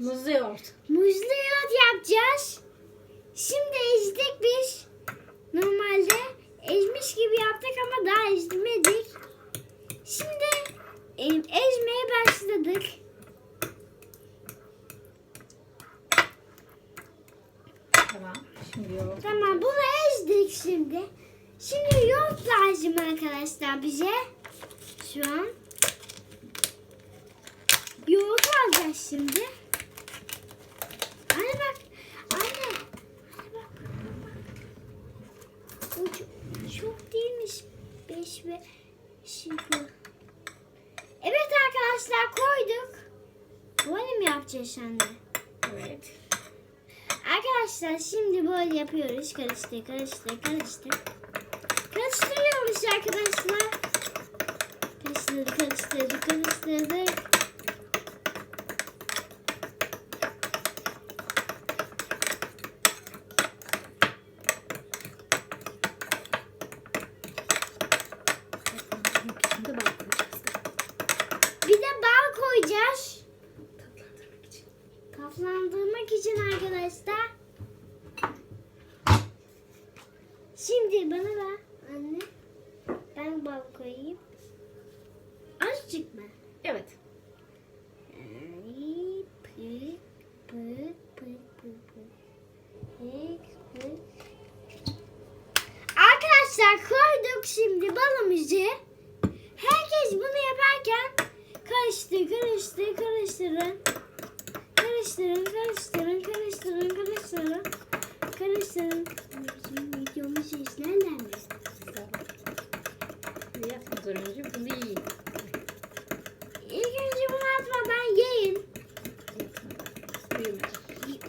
Muzlu yoğurt. Muzlu yoğurt yapacağız. Şimdi ezdik biz. Normalde ezmiş gibi yaptık ama daha ezmedik. Şimdi e, ezmeye başladık. Tamam. Şimdi yoğurt. Tamam bunu ezdik şimdi. Şimdi yoğurt lazım arkadaşlar bize. Şu an. Yoğurt alacağız şimdi. Anne bak. Anne. Anne bak. Bu çok, çok değilmiş. Beş ve sıfır. Evet arkadaşlar koyduk. Böyle mi yapacağız anne? Evet. Arkadaşlar şimdi böyle yapıyoruz. Karıştır, karıştır, karıştır. Karıştırıyoruz arkadaşlar. Karıştırdık, karıştırdık, karıştırdık. Şimdi bal koyacağız. Bir de bal koyacağız. Tatlandırmak için. Tatlandırmak için arkadaşlar. Şimdi bana ver anne. Ben bal koyayım. Azıcık mı? Evet. Arkadaşlar koyduk şimdi balımızı. Herkes bunu yaparken karıştır, karıştır, karıştırın. Karıştırın, karıştırın, karıştırın, karıştırın. Karıştırın. Bizim videomuzu izlerler mi? Ne yapmadan önce bunu yiyin. İlk önce bunu atmadan yiyin.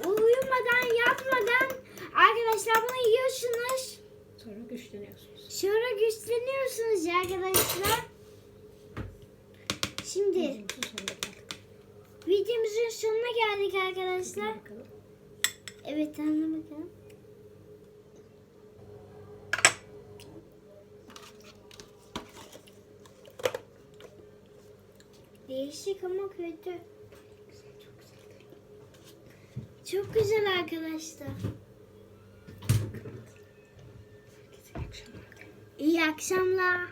Uyumadan, yatmadan arkadaşlar bunu yiyorsunuz. Sonra güçleniyorsunuz. Sonra güçleniyorsunuz ya arkadaşlar. Şimdi Videomuzun sonuna geldik. Videomuzun sonuna geldik arkadaşlar. Evet anla bakalım. Değişik ama kötü. Çok güzel arkadaşlar. İyi akşamlar.